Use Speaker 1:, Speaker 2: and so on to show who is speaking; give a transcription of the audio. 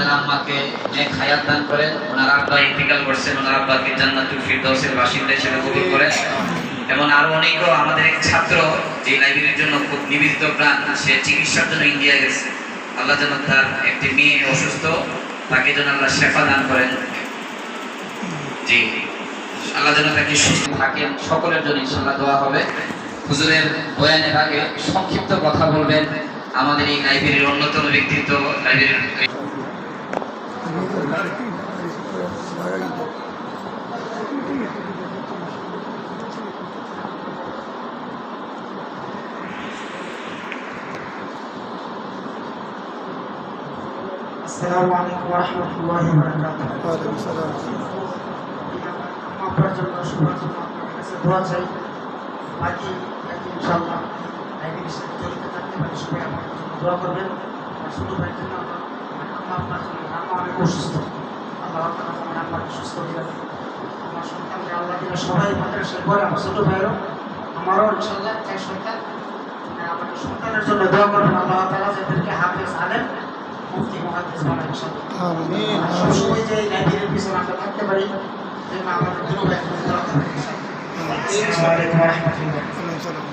Speaker 1: আমাদের আম্মাকে নেক হায়াত দান করেন। ওনার আব্বা ইন্তিকাল করছেন, ওনার আব্বাকে জান্নাতুল ফিরদাউসের বাসিন্দা হিসেবে কবুল করেন। এবং আরও অনেকও আমাদের এক ছাত্র, যে লাইব্রেরির জন্য খুব নিবেদিত প্রাণ, সে চিকিৎসার জন্য ইন্ডিয়া গেছে। আল্লাহ যেন তার একটি মেয়ে অসুস্থ, তাকে যেন আল্লাহ শেফা দান করেন। জি, আল্লাহ যেন তাকে সুস্থ থাকেন। সকলের জন্য ইনশাল্লাহ দোয়া হবে। হুজুরের বয়ানের আগে সংক্ষিপ্ত কথা বলবেন। আমাদের এই লাইব্রেরির অন্যতম ব্যক্তিত্ব, লাইব্রেরির
Speaker 2: السلام عليكم ورحمة الله وبركاته.
Speaker 3: ওয়ালাইকুম সালাম
Speaker 2: আপনার জন্য সবার জন্য আপনার কাছে দোয়া চাই বাকি বাকি ইনশাআল্লাহ লাইব্রেরির সাথে জড়িত থাকতে পারি সবাই আমার জন্য দোয়া করবেন আর শুধু ভাইয়ের জন্য আমার আম্মা আপনার জন্য আম্মা অনেক অসুস্থ আল্লাহ আমার সুস্থ দিলেন আমার সন্তানকে আল্লাহ দিলে সবাই মাদ্রাসায় পড়ে আমার ছোটো ভাইয়েরও আমারও ইনশাআল্লাহ চাই সন্তান। মানে আমাদের সন্তানের জন্য দোয়া করবেন আল্লাহ তালা যাদেরকে হাফেজ আলেন মুফতি ইনশাআল্লাহ। সবসময় যে লাইব্রেরির পিছনে আমরা থাকতে পারি যেন আমাদের দুটো ভাই দোয়া আসসালামু আলাইকুম ওয়া রাহমাতুল্লাহ।
Speaker 3: ওয়ালাইকুম সালাম